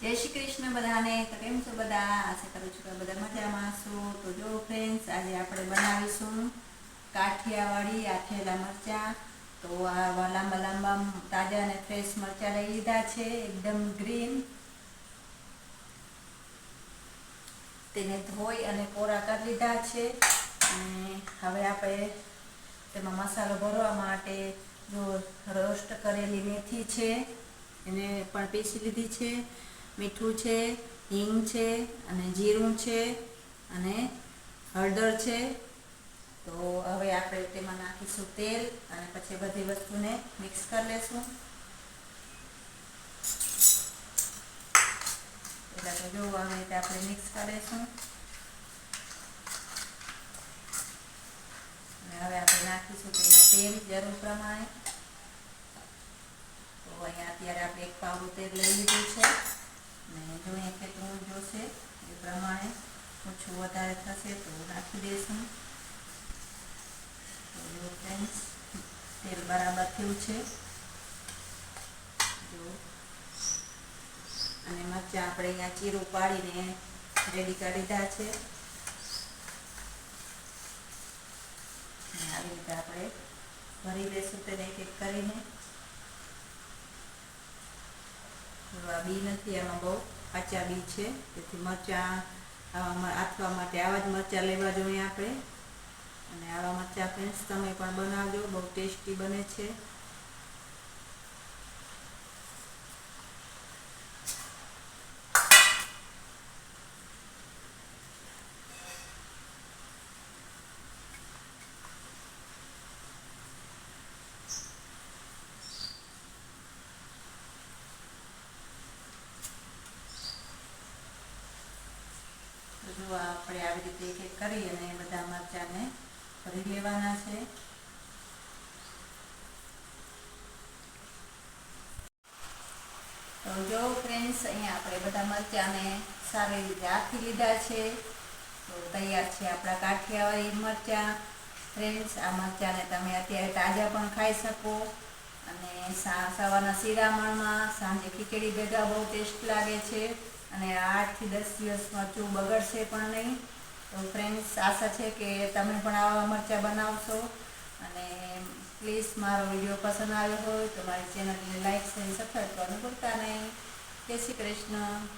જય શ્રી કૃષ્ણ બધાને. તો કેમ છો બધા? આશા કરું છું કે બધા મજામાં છો તો જો ફ્રેન્ડ્સ આજે આપણે બનાવીશું કાઠિયાવાડી આથેલા મરચાં. તો આ લાંબા લાંબા તાજા અને ફ્રેશ મરચાં લઈ લીધા છે, એકદમ ગ્રીન તેને ધોઈ અને કોરા કરી લીધા છે. અને હવે આપણે તેમાં મસાલો ભરવા માટે જો રોસ્ટ કરેલી મેથી છે, એને પણ પીસી લીધી છે. મીઠું છે, હિંગ છે, અને જીરું છે, અને હળદર છે. તો હવે આપણે તેમાં નાખીશું તેલ અને પછી બધી વસ્તુને મિક્સ કરી લેશું. એટલે જો આવી રીતે આપણે મિક્સ કરીશું અને હવે આપણે નાખીશું તેમાં તેલ જરૂર પ્રમાણે. તો અહીંયા અત્યારે આપણે એક પાવડું તેલ લઈ લીધું છે. અને જોઈએ કેટલું જોશે એ પ્રમાણે ઓછું વધારે થશે તો નાખી દઈશું. તો જો તેલ બરાબર થયું છે. જો. અને મરચાં આપણે અહીંયા ચીરું પાડીને રેડી કરી દીધા છે. આવી રીતે આપણે ભરી લઈશું તેને એક એક કરીને જો આ બી નથી, આમાં બહુ કાચા બી છે. તેથી મરચાં આથવા માટે આવા જ મરચાં લેવા જોઈએ આપણે. અને આવા મરચાં ફ્રેન્ડ્સ તમે પણ બનાવજો, બહુ ટેસ્ટી બને છે. જો આપણે આવી રીતે એક એક કરી અને બધા મરચાંને ભરી લેવાના છે. તો જો ફ્રેન્ડ્સ અહીંયા આપણે બધા મરચાંને સારી રીતે આખી લીધા છે. તો તૈયાર છે આપણા કાઠિયાવાડી મરચાં. ફ્રેન્ડ્સ આ મરચાંને તમે અત્યારે તાજા પણ ખાઈ શકો. અને સવારના શિરામણમાં સાંજે ખીચડી ભેગા બહુ ટેસ્ટ લાગે છે. અને આઠથી દસ દિવસમાં ચૂ બગડશે પણ નહીં. તો ફ્રેન્ડ્સ આશા છે કે તમે પણ આવા મરચાં બનાવશો. અને પ્લીઝ મારો વીડિયો પસંદ આવ્યો હોય તો મારી ચેનલને લાઈક શેર સબસ્ક્રાઈબ કરવાનું ભૂલતા નહીં. જય શ્રી કૃષ્ણ.